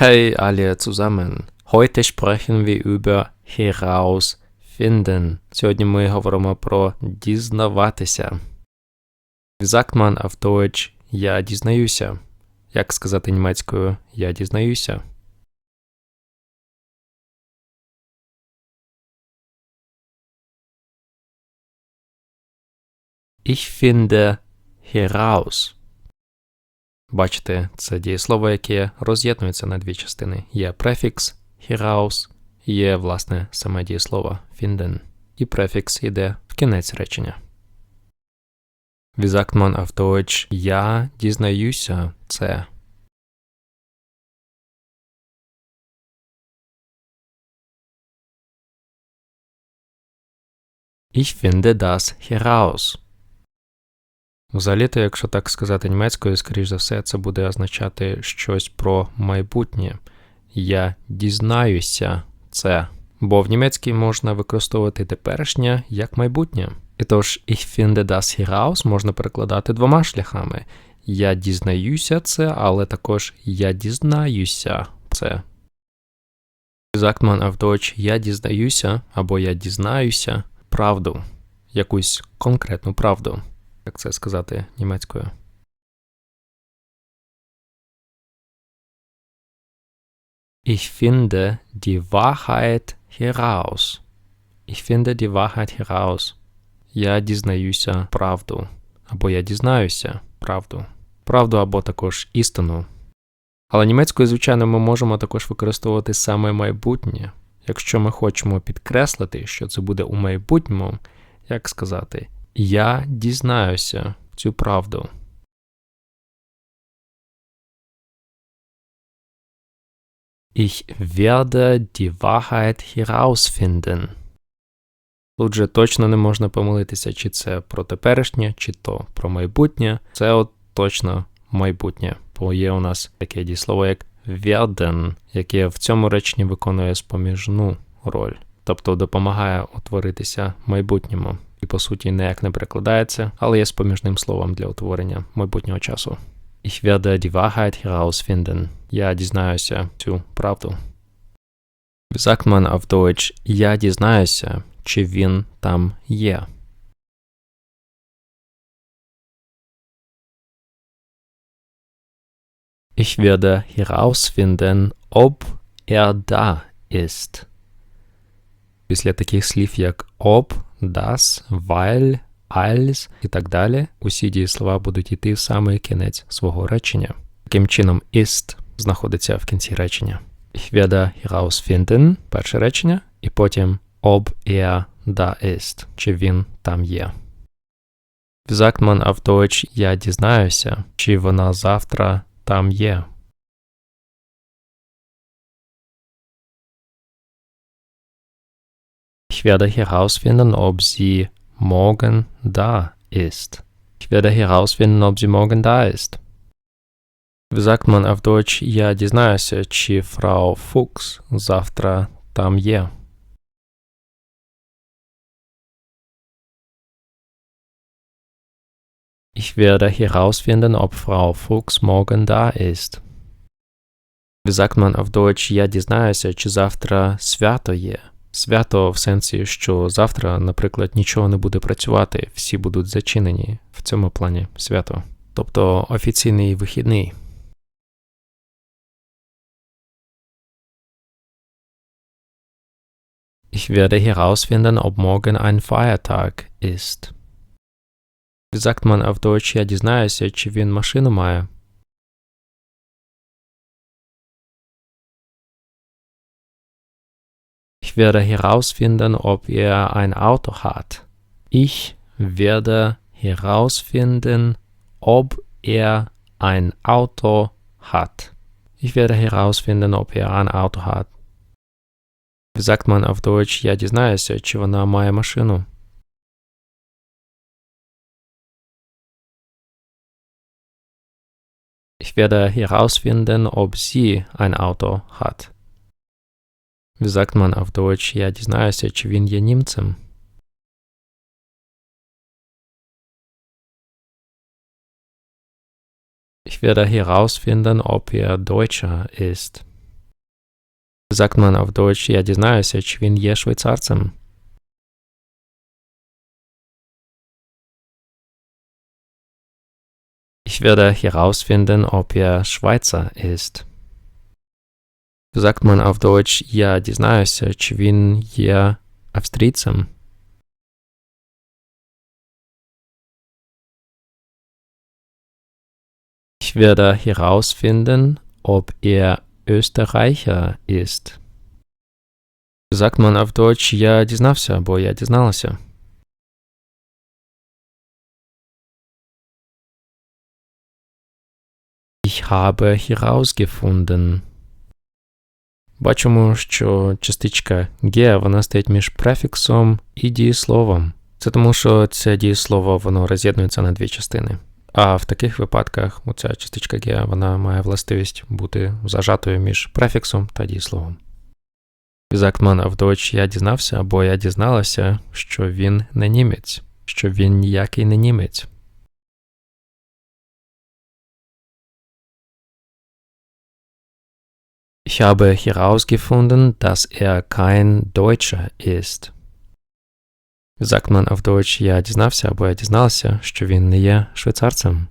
Hey alle zusammen. Heute sprechen wir über herausfinden. Сьогодні ми говоримо про дізнаватися. Wie man auf Deutsch я дізнаюся? Як сказати німецькою я дізнаюся? Ich finde heraus. Бачите, це дієслово, яке роз'єднується на дві частини. Є префікс heraus, є, власне, саме дієслово finden. І префікс йде в кінець речення. Wie sagt man auf Deutsch Я дізнаюся це. Ich finde das heraus. Взагалі-то, якщо так сказати німецькою, скоріш за все, це буде означати щось про майбутнє. Я дізнаюся це. Бо в німецькій можна використовувати теперішнє як майбутнє. І тож ich finde das heraus можна перекладати двома шляхами. Я дізнаюся це, але також я дізнаюся це. Sagt Deutsch я дізнаюся або я дізнаюся правду, якусь конкретну правду. Як це сказати німецькою? Ich finde die Wahrheit heraus. Ich finde die Wahrheit heraus. Я дізнаюся правду. Або я дізнаюся правду. Правду або також істину. Але німецькою, звичайно, ми можемо також використовувати саме майбутнє. Якщо ми хочемо підкреслити, що це буде у майбутньому, як сказати, я дізнаюся цю правду. Ich werde die Wahrheit herausfinden. Тут же точно не можна помилитися, чи це про теперішнє, чи то про майбутнє. Це от точно майбутнє. Бо є у нас таке дієслово, як werden, яке в цьому реченні виконує споміжну роль, тобто допомагає утворитися майбутньому. І по суті ніяк не перекладається, але є споміжним словом для утворення майбутнього часу. Ich werde die Wahrheit herausfinden. Я дізнаюся цю правду. Wie sagt man auf Deutsch Я дізнаюся, чи він там є. Ich werde herausfinden, ob er da ist. Після таких слів, як ob, das, weil, als і так далі, усі дієслова будуть йти в самий кінець свого речення. Таким чином, ist знаходиться в кінці речення. Ich werde herausfinden – перше речення, і потім ob er da ist, чи він там є. Sagt man auf Deutsch Я дізнаюся, чи вона завтра там є. Ich werde herausfinden, ob sie morgen da ist. Ich werde herausfinden, ob sie morgen da ist. Wie sagt man auf Deutsch Я дізнаюся, чи Frau Fuchs завтра там є. Ich werde herausfinden, ob Frau Fuchs morgen da ist. Wie sagt man auf Deutsch Я дізнаюся, чи завтра свято є. Свято в сенсі, що завтра, наприклад, нічого не буде працювати, всі будуть зачинені в цьому плані свято. Тобто офіційний вихідний. Ich werde herausfinden, ob morgen ein Feiertag ist. Sagt man auf Deutsch, я дізнаюся, чи він машину має. werde herausfinden, ob er ein Auto hat. Ich werde herausfinden, ob er ein Auto hat. Ich werde herausfinden, ob er ein Auto hat. Wie sagt man auf Deutsch, я дізнаюся, чи вона має машину. Ich werde herausfinden, ob sie ein Auto hat. Wie sagt man auf Deutsch, я дізнаюся, чи він є німцем? Ich werde herausfinden, ob er Deutscher ist. Sagt man auf Deutsch, я дізнаюся, чи він є швейцарцем. Ich werde herausfinden, ob er Schweizer ist. Sagt man auf Deutsch, я дізнаюся, чи він є австрійцем. Ich werde herausfinden, ob er Österreicher ist. Sagt man auf Deutsch, я дізнався або я дізналася. Ich habe herausgefunden. Бачимо, що частичка «ге» вона стоїть між префіксом і дієсловом. Це тому, що це дієслово воно роз'єднується на дві частини. А в таких випадках оця частичка «ге» вона має властивість бути зажатою між префіксом та дієсловом. Man auf Deutsch я дізнався або я дізналася, що він не німець, що він ніякий не німець. Ich habe herausgefunden, dass er kein Deutscher ist. Sagt man auf Deutsch я дізнався або я дізналася, що він не є швейцарцем.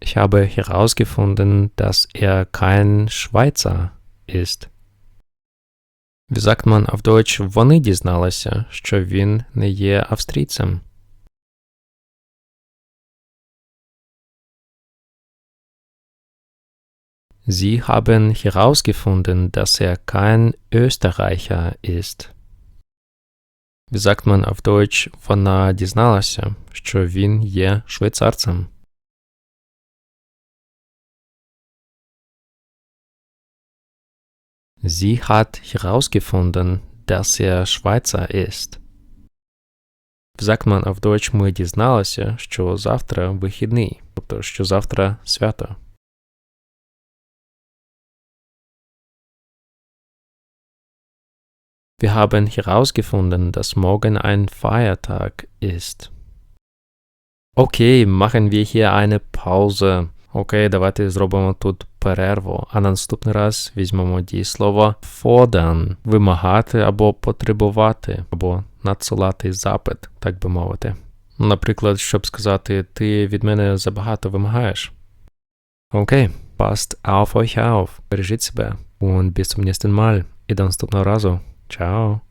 Ich habe herausgefunden, dass er kein Schweizer ist. Wie sagt man auf Deutsch, вони дізналися, що він не є австрійцем. Sie haben herausgefunden, dass er kein Österreicher ist. Wie sagt man auf Deutsch, вона дізналася, що він є швейцарцем. Sie hat herausgefunden, dass er Schweizer ist. Sagt man auf Deutsch, ми дізналися, що завтра вихідний, тобто що завтра свято. Wir haben herausgefunden, dass morgen ein Feiertag ist. Окей, machen wir hier eine Pause. Окей, давайте зробимо тут перерву. А на наступний раз візьмемо дієслово fordern – вимагати або потребувати, або надсилати запит, так би мовити. Наприклад, щоб сказати, ти від мене забагато вимагаєш. Окей, passt auf euch auf. Бережіть себе. Und bis zum nächsten Mal. І до наступного разу. Ciao.